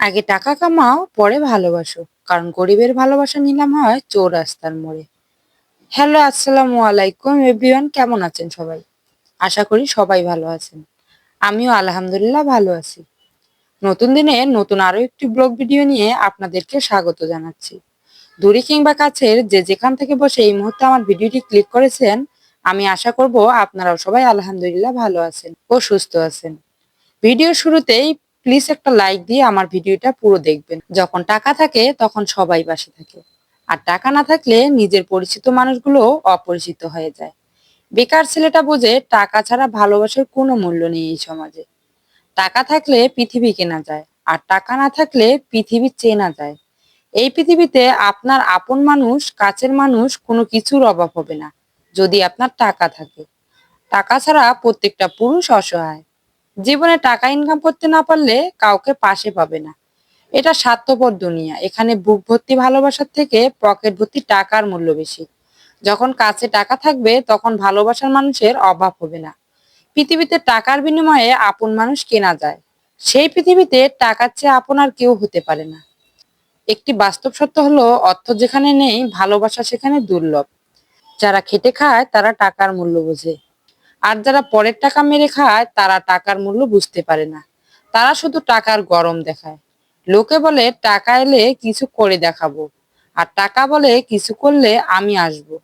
আগে টাকা কামাও, পরে ভালোবাসো। কারণ গরিবের ভালোবাসা নিলাম হয় চোর রাস্তার মোড়ে। হ্যালো, আসসালামু আলাইকুম এভরিওয়ান, কেমন আছেন সবাই? আশা করি সবাই ভালো আছেন। আমিও আলহামদুলিল্লাহ ভালো আছি। নতুন দিনে নতুন আরও একটি ব্লগ ভিডিও নিয়ে আপনাদেরকে স্বাগত জানাচ্ছি। দূরে কিংবা কাছের যে যেখান থেকে বসে এই মুহূর্তে আমার ভিডিওটি ক্লিক করেছেন, আমি আশা করব আপনারাও সবাই আলহামদুলিল্লাহ ভালো আছেন ও সুস্থ আছেন। ভিডিও শুরুতেই প্লিজ একটা লাইক দিয়ে আমার ভিডিওটা পুরো দেখবেন। যখন টাকা থাকে, তখন সবাই পাশে থাকে। আর টাকা না থাকলে নিজের পরিচিত মানুষগুলো অপরিচিত হয়ে যায়। বেকার ছেলেটা বোঝে টাকা ছাড়া ভালোবাসার কোনো মূল্য নেই এই সমাজে। টাকা থাকলে পৃথিবী কেনা যায়, আর টাকা না থাকলে পৃথিবী চেনা যায়। এই পৃথিবীতে আপনার আপন মানুষ, কাছের মানুষ কোনো কিছুর অভাব হবে না, যদি আপনার টাকা থাকে। টাকা ছাড়া প্রত্যেকটা পুরুষ অসহায়। জীবনে টাকা ইনকাম করতে না পারলে কাউকে পাশে পাবে না। এটা স্বার্থপর দুনিয়া। এখানে বুক ভর্তি ভালোবাসার থেকে পকেট ভর্তি টাকার মূল্য বেশি। যখন কাছে টাকা থাকবে, তখন ভালোবাসার মানুষের অভাব হবে না। পৃথিবীতে টাকার বিনিময়ে আপন মানুষ কেনা যায়। সেই পৃথিবীতে টাকার চেয়ে আপন আর কেউ হতে পারে না। একটি বাস্তব সত্য হলো, অর্থ যেখানে নেই, ভালোবাসা সেখানে দুর্লভ। যারা খেটে খায়, তারা টাকার মূল্য বোঝে। আর যারা পরের টাকা মেরে খায়, তারা টাকার মূল্য বুঝতে পারে না। তারা শুধু টাকার গরম দেখায়। লোকে বলে, টাকা এলে কিছু করে দেখাবো। আর টাকা বলে, কিছু করলে আমি আসব।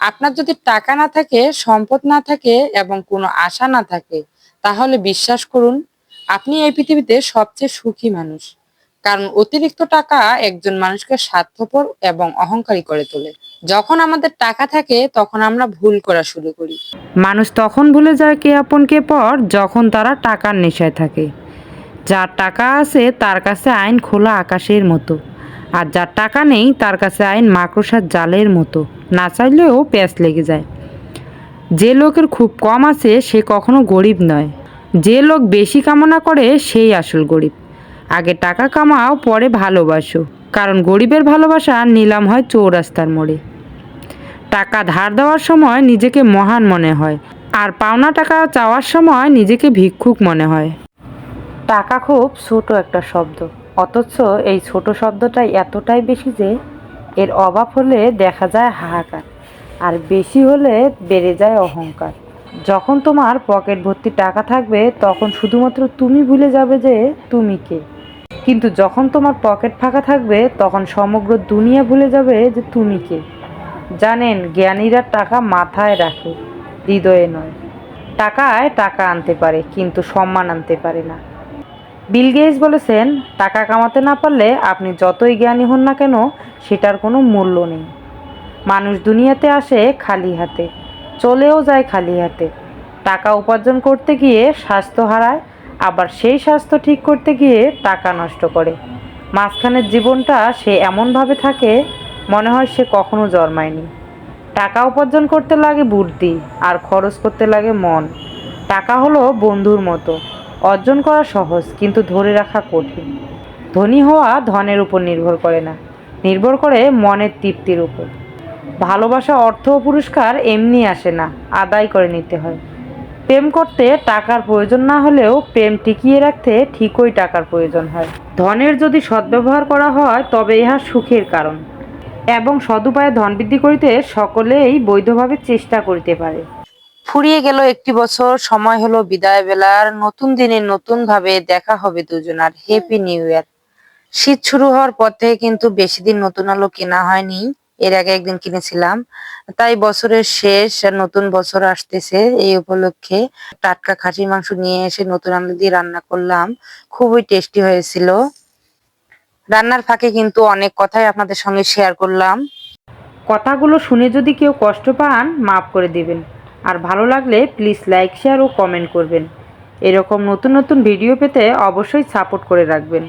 আপনার যদি টাকা না থাকে, সম্পদ না থাকে এবং কোনো আশা না থাকে, তাহলে বিশ্বাস করুন, আপনি এই পৃথিবীতে সবচেয়ে সুখী মানুষ। কারণ অতিরিক্ত টাকা একজন মানুষকে স্বার্থপর এবং অহংকারী করে তোলে। যখন আমাদের টাকা থাকে, তখন আমরা ভুল করা শুরু করি। মানুষ তখন ভুলে যায় কে আপন কে পর, যখন তারা টাকার নেশায় থাকে। যার টাকা আছে, তার কাছে আইন খোলা আকাশের মতো। আর যার টাকা নেই, তার কাছে আইন মাকড়সার জালের মতো। না চাইলেও প্যাঁচ লেগে যায়। যে লোকের খুব কম আছে, সে কখনো গরিব নয়। যে লোক বেশি কামনা করে, সেই আসল গরিব। আগে টাকা কামাও, পরে ভালোবাসো। কারণ গরিবের ভালোবাসা নিলাম হয় চৌরাস্তার মোড়ে। টাকা ধার দেওয়ার সময় নিজেকে মহান মনে হয়, আর পাওনা টাকা চাওয়ার সময় নিজেকে ভিক্ষুক মনে হয়। টাকা খুব ছোট একটা শব্দ, অথচ এই ছোট শব্দটাই এতটাই বেশি যে এর অভাব হলে দেখা যায় হাহাকার, আর বেশি হলে বেড়ে যায় অহংকার। যখন তোমার পকেট ভর্তি টাকা থাকবে, তখন শুধুমাত্র তুমি ভুলে যাবে যে তুমি কে। কিন্তু যখন তোমার পকেট ফাঁকা থাকবে, তখন সমগ্র দুনিয়া ভুলে যাবে যে তুমি কে। জানেন, জ্ঞানীরা টাকা মাথায় রাখে, হৃদয়ে নয়। টাকায় টাকা আনতে পারে, কিন্তু সম্মান আনতে পারে না। বিল গেটস বলেছেন, টাকা কামাতে না পারলে আপনি যতই জ্ঞানী হন না কেন, সেটার কোনো মূল্য নেই। মানুষ দুনিয়াতে আসে খালি হাতে, চলেও যায় খালি হাতে। টাকা উপার্জন করতে গিয়ে স্বাস্থ্য হারায়, আবার সেই স্বাস্থ্য ঠিক করতে গিয়ে টাকা নষ্ট করে। মাঝখানের জীবনটা সে এমনভাবে থাকে মনে হয় সে কখনো জন্মায়নি। টাকা উপার্জন করতে লাগে বুদ্ধি, আর খরচ করতে লাগে মন। টাকা হলো বন্ধুর মতো, অর্জন করা সহজ, কিন্তু ধরে রাখা কঠিন। ধনী হওয়া ধনের উপর নির্ভর করে না, নির্ভর করে মনের তৃপ্তির উপর। ভালোবাসা, অর্থ ও পুরস্কার এমনি আসে না, আদায় করে নিতে হয়। প্রেম করতে টাকার প্রয়োজন না হলেও প্রেম টিকিয়ে রাখতে ঠিকই টাকার প্রয়োজন হয়। ধনের যদি সদ্ব্যবহার করা হয়, তবে ইহা সুখের কারণ। এবং সদুপায়ে ধন বৃদ্ধি করিতে সকলেই বৈধভাবে চেষ্টা করিতে পারে। ফুরিয়ে গেল একটি বছর, সময় হলো বিদায় বেলার নতুন দিনে নতুন ভাবে দেখা হবে দুজনার। হ্যাপি নিউ ইয়ার শীত শুরু হওয়ার পর থেকে কিন্তু বেশি দিন নতুন আলো কেনা হয়নি। এর আগে একদিন কিনেছিলাম। তাই বছরের শেষ নতুন বছর আসতেছে এই উপলক্ষে। টাটকা খাসির মাংস নিয়ে এসে নতুন আলু দিয়ে রান্না করলাম। খুবই টেস্টি হয়েছিল। রান্নার ফাঁকে কিন্তু অনেক কথাই আপনাদের সঙ্গে শেয়ার করলাম। কথাগুলো শুনে যদি কেউ কষ্ট পান, মাফ করে দিবেন। আর ভালো লাগলে প্লিজ লাইক শেয়ার ও কমেন্ট করবেন। এরকম নতুন নতুন ভিডিও পেতে অবশ্যই সাপোর্ট করে রাখবেন।